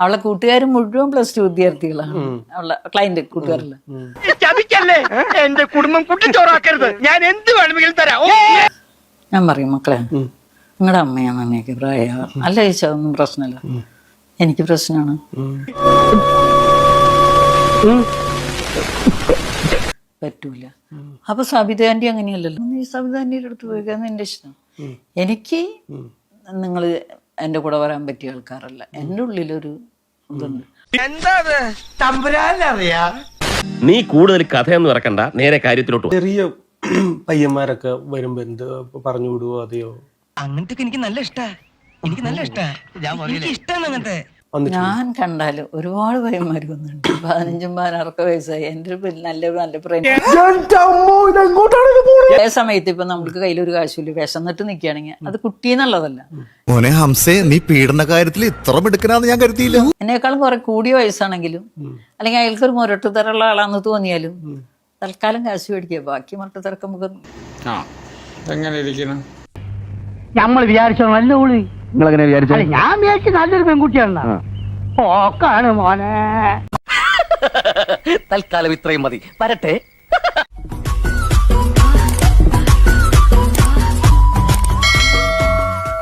അവളെ കൂട്ടുകാർ മുഴുവൻ പ്ലസ് ടു വിദ്യാർത്ഥികളാണ്. അവളെ ക്ലയന്റ് കൂട്ടുകാരില്ല ചതിക്കല്ലേ? എന്റെ കുടുംബം കുട്ടിച്ചോറാക്കരുത് ഞാൻ എന്ത് വേണമെങ്കിലും തരാം. ഞാൻ പറയും മക്കളെ നിങ്ങളുടെ അമ്മയാണ് അമ്മയ്ക്ക് പ്രായ. അല്ല ഒന്നും പ്രശ്നമില്ല. എനിക്ക് പ്രശ്നമാണ്. പറ്റൂല. അപ്പൊ സബിത ആന്റി അങ്ങനെയല്ലല്ലോ. നീ സബിത ആന്റിയുടെ അടുത്ത് പോയിക്കാന്ന് എന്റെ ഇഷ്ടം. എനിക്ക് നിങ്ങൾ എന്റെ കൂടെ വരാൻ പറ്റിയ ആൾക്കാരല്ല. എന്റെ ഉള്ളിലൊരു ഇതുണ്ട്. എന്താ തമ്പുരാനറിയാ നീ കൂടുതൽ കഥയൊന്നും ഇറക്കണ്ട. നേരെ കാര്യത്തിലോട്ട്. ചെറിയ പയ്യന്മാരൊക്കെ വരുമ്പോ എന്ത് പറഞ്ഞു വിടുവോ അതെയോ? അങ്ങനത്തെ എനിക്ക് നല്ല ഇഷ്ടാ. എനിക്ക് നല്ല ഇഷ്ടാ. എനിക്ക് ഇഷ്ടമാണ് അങ്ങനത്തെ. വന്നിട്ട് ഞാൻ കണ്ടാൽ ഒരുപാട് പയ്യന്മാർ വന്നിട്ടുണ്ട്. പതിനഞ്ചും പതിനാറൊക്കെ വയസ്സായി. എന്റെ ഒരു നല്ല നല്ല ഫ്രണ്ട് അതേ സമയത്ത് ഇപ്പൊ നമ്മൾക്ക് കയ്യിലൊരു കാശുമില്ല വിശന്നിട്ട് നിൽക്കുകയാണെങ്കിൽ അത് കുട്ടി എന്നുള്ളതല്ല മോനെ ഹംസേ നീ പീഡന കാര്യത്തിൽ ഇത്ര മിടുക്കനാന്ന് ഞാൻ കരുതിയില്ല. എന്നെക്കാളും കുറെ കൂടിയ വയസ്സാണെങ്കിലും അല്ലെങ്കിൽ അയാൾക്ക് ഒരു മുരട്ട് തരമുള്ള ആളാന്ന് തോന്നിയാലും തൽക്കാലം കാശ് മേടിക്കുക ബാക്കി മുരട്ട് തിരക്ക് നമുക്ക് ആ എങ്ങനെ ഇരിക്കണം? നമ്മൾ വിചാരിച്ചോ നല്ല ഉള്ളി നിങ്ങളെങ്ങനെ വിചാരിച്ചു ഞാൻ വിചാരിച്ച നല്ലൊരു പെൺകുട്ടിയാണ് ഓക്കാണ് മോനെ. തൽക്കാലം ഇത്രയും മതി. വരട്ടെ.